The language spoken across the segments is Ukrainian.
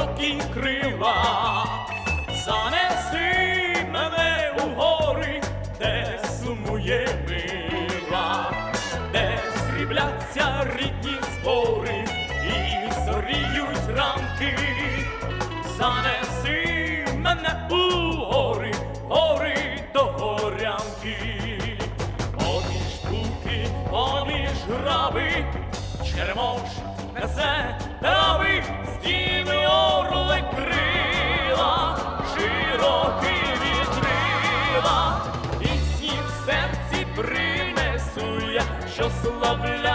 широкі крила, занеси мене у гори, де сумує мила, де срібляться рідні збори і зоріють ранки, занеси мене у гори, гори до горянки, поміж буки, поміж граби, чермош несе трави. just love love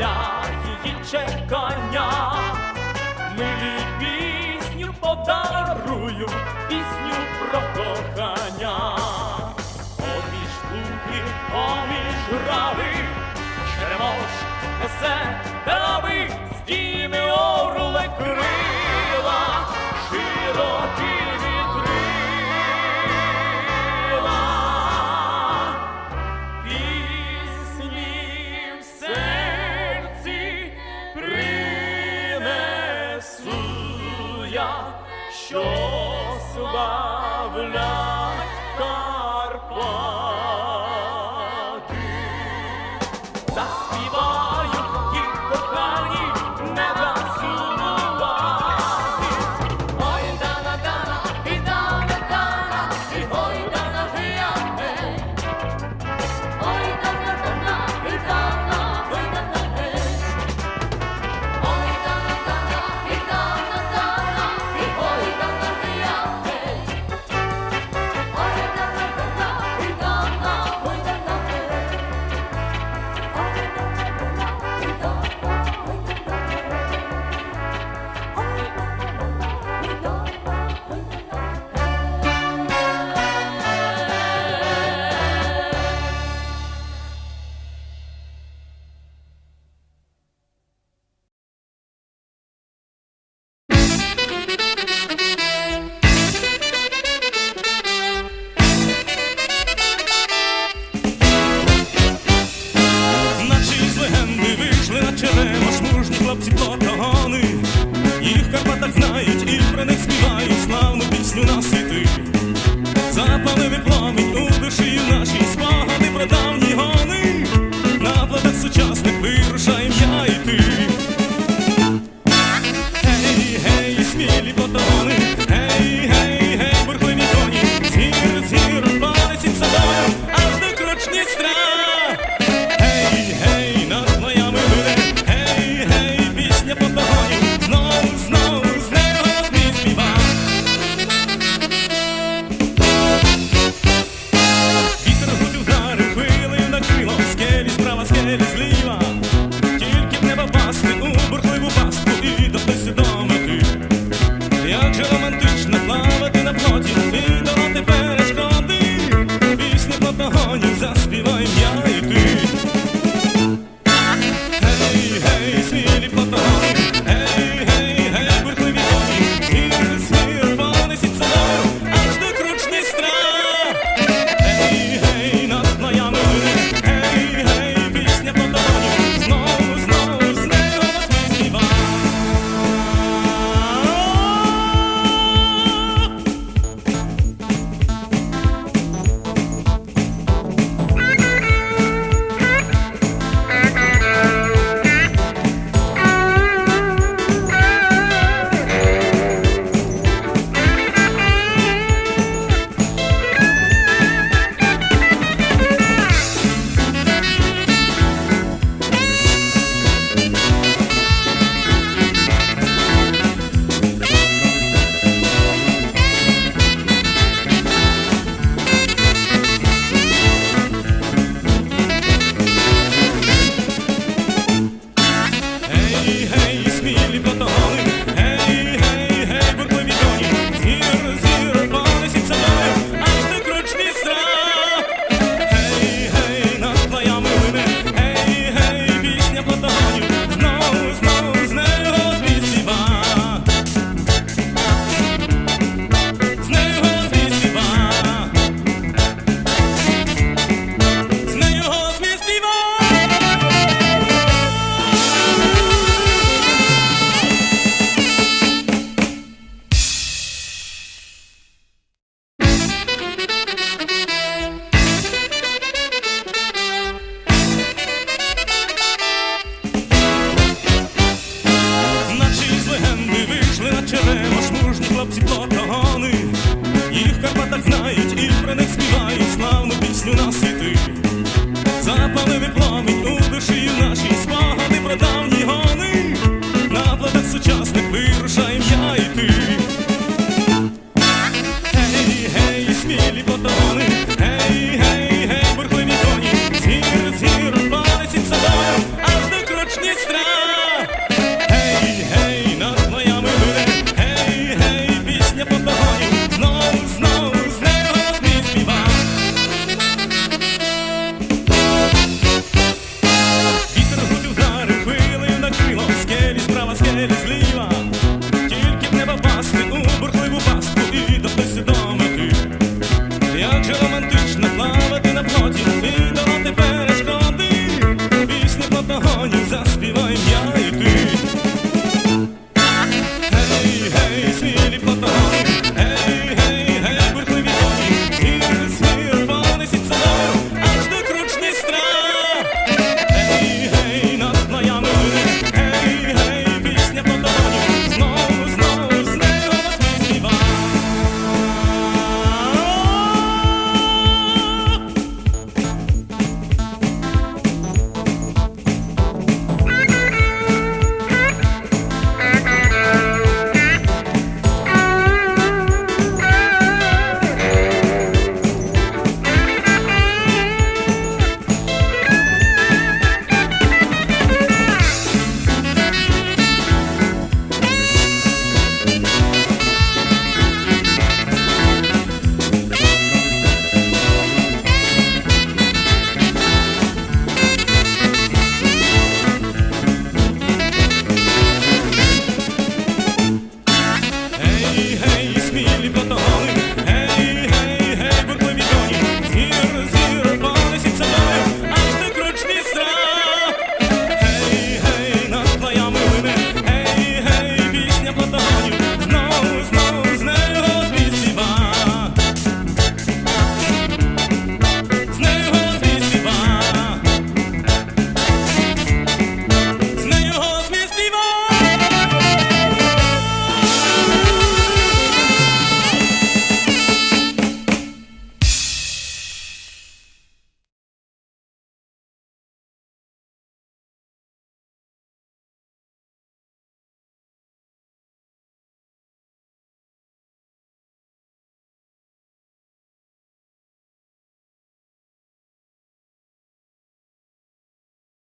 для її чекання, милі пісню подарую, пісню про кохання, поміж луки, поміж рави, черемош несе трави, стіни орле крив. of love.